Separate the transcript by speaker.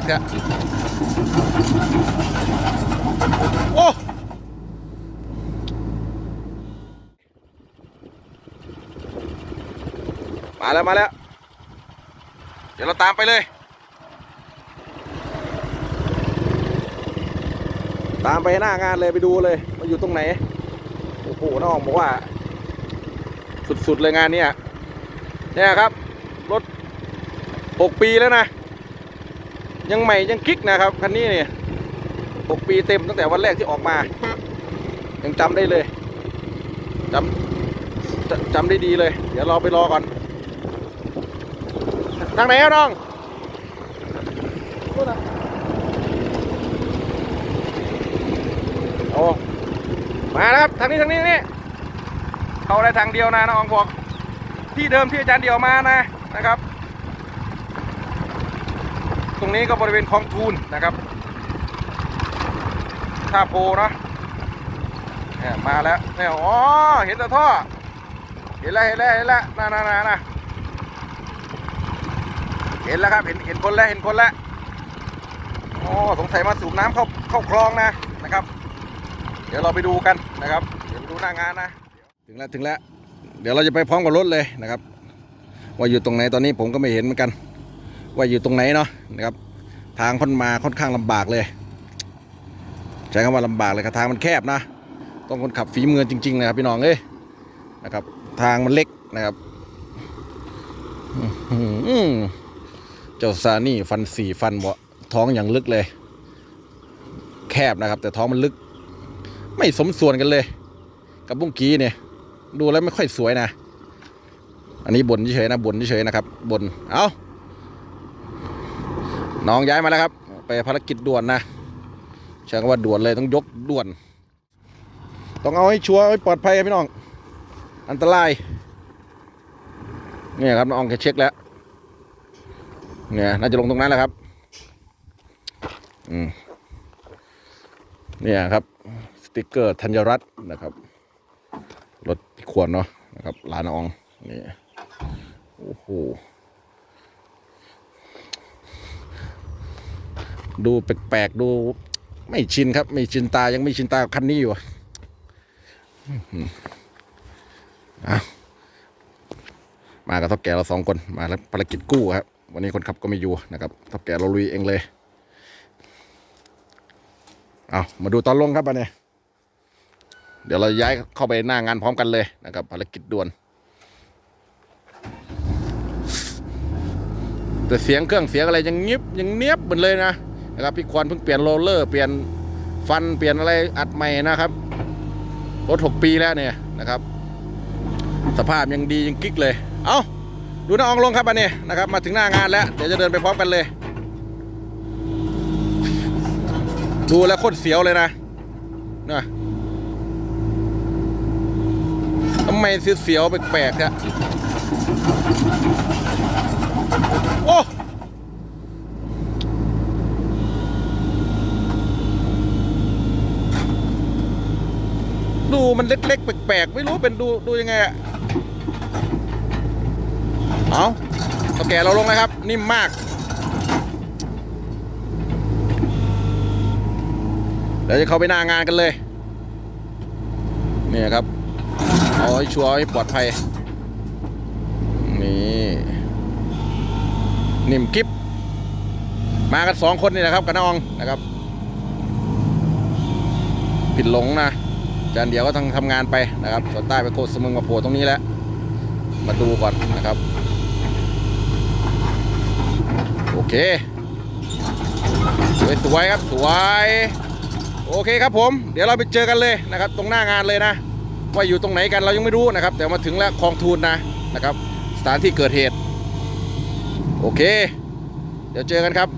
Speaker 1: กแท้โอ้มาแล้วมาแล้ว เดี๋ยวเราตามไปเลย ตามไปหน้างานเลยไปดูเลยว่าอยู่ตรงไหน โอ้โหน้องบอกว่า สุดๆเลยงานนี้เนี่ยครับ รถหกปีแล้วนะ ยังใหม่ยังกิ๊กนะครับคันนี้เนี่ยหกปีเต็มตั้งแต่วันแรกที่ออกมา ยังจำได้เลยจำจจำได้ดีเลย เดี๋ยวเราไปรอก่อน ทางไหนครับน้องโอ้มาแล้วครับ ทางนี้ทางนี้นี้เข้าได้ทางเดียวนะน้องบอกที่เดิมที่อาจารย์เดียวมานะนะครับ รงนี้ก็บริเวณคลองทูนนะครับท่าโพนะเนี่ยมาแล้วเนี่ยอ๋อเห็นแต่ท่อ เห็นแล้วเห็นแล้วเห็นแล้วน่าน่าน่าน่าเห็นแล้วครับเห็นเห็นคนแล้วเห็นคนแล้วโอ้สงสัยมาสูบน้ำเข้าเข้าคลองนะนะครับ เดี๋ยวเราไปดูกันนะครับ เดี๋ยวไปดูหน้างานนะถึงแล้วถึงแล้วเดี๋ยวเราจะไปพร้อมกับรถเลยนะครับ ว่าอยู่ตรงไหนตอนนี้ผมก็ไม่เห็นเหมือนกัน ว่าอยู่ตรงไหนเนาะนะครับ ทางค่อนมาค่อนข้างลำบากเลย ใช้คำว่าลำบากเลยครับทางมันแคบนะ ต้องคนขับฝีมือจริงๆนะครับพี่น้องเอ้ยนะครับ ทางมันเล็กนะครับอืเจ้าซานี่ฟันสี่ฟันบ่ท้องอย่างลึกเลย แคบนะครับ แต่ท้องมันลึก ไม่สมส่วนกันเลย กับบุ้งกี้เนี่ย ดูแล้วไม่ค่อยสวยนะ อันนี้บ่นเฉยนะบ่นเฉยนะครับบ่นเอา น้องย้ายมาแล้วครับ ไปภารกิจด่วนนะใช้คำว่าด่วนเลยต้องยกด่วน ต้องเอาให้ชัวร์ให้ปลอดภัยพี่น้อง อันตรายเนี่ยครับน้องแกเช็คแล้วเนี่ยน่าจะลงตรงนั้นแหละครับอืมเนี่ยครับ สติกเกอร์ธัญรัตน์นะครับรถขวดเนาะนะครับลานอองนี่โอ้โห ดูแปลกๆดู ไม่ชินครับ ไม่ชินตายังไม่ชินตากับคันนี้อยู่อะมากับเท่าแก่เราสองคนมาแล้วภารกิจกู้ครับ วันนี้คนขับก็ไม่อยู่นะครับเท่าแก่เราลุยเองเลยเอามาดูตอนลงครับอันนี้เดี๋ยวเราย้ายเข้าไปหน้างานพร้อมกันเลยนะครับภารกิจด่วนแต่เสียงเครื่องเสียงอะไรยังเงียบยังเนียบเหมือนเลยนะ นะครับพี่ควานเพิ่งเปลี่ยนโรลเลอร์เปลี่ยนฟันเปลี่ยนอะไรอัดใหม่นะครับรถหกปีแล้วเนี่ยนะครับ สภาพยังดียังกิ๊กเลย เอาดูน้าอองลงครับอันนี้นะครับ มาถึงหน้างานแล้ว เดี๋ยวจะเดินไปพร้อมกันเลย ดูแล้วโคตรเสียวเลยนะนะทำไมเสียวๆแปลกๆเนี่ยโอ้ ดูมันเล็กๆแปลกๆไม่รู้เป็นดูดูยังไงอะเอาตะแก่เราลงเลยครับ นิ่มมากเดี๋ยวจะเข้าไปหน้างานกันเลยเนี่ยครับเอาให้ชัวร์ให้ปลอดภัยนี่นิ่มกิฟมากันสองคนนี่นะครับกับน้องนะครับ ผิดหลงนะ จานเดียวก็ต้องทำงานไปนะครับส่วนใต้ไปโคตรสมึงมาโผล่ตรงนี้แล้ว มาดูก่อนนะครับ โอเคสวยครับสวยโอเคครับผม เดี๋ยวเราไปเจอกันเลยนะครับ ตรงหน้างานเลยนะ ว่าอยู่ตรงไหนกันเรายังไม่รู้นะครับ แต่มาถึงแล้วคลองทูนนะนะครับ สถานที่เกิดเหตุ โอเค เดี๋ยวเจอกันครับ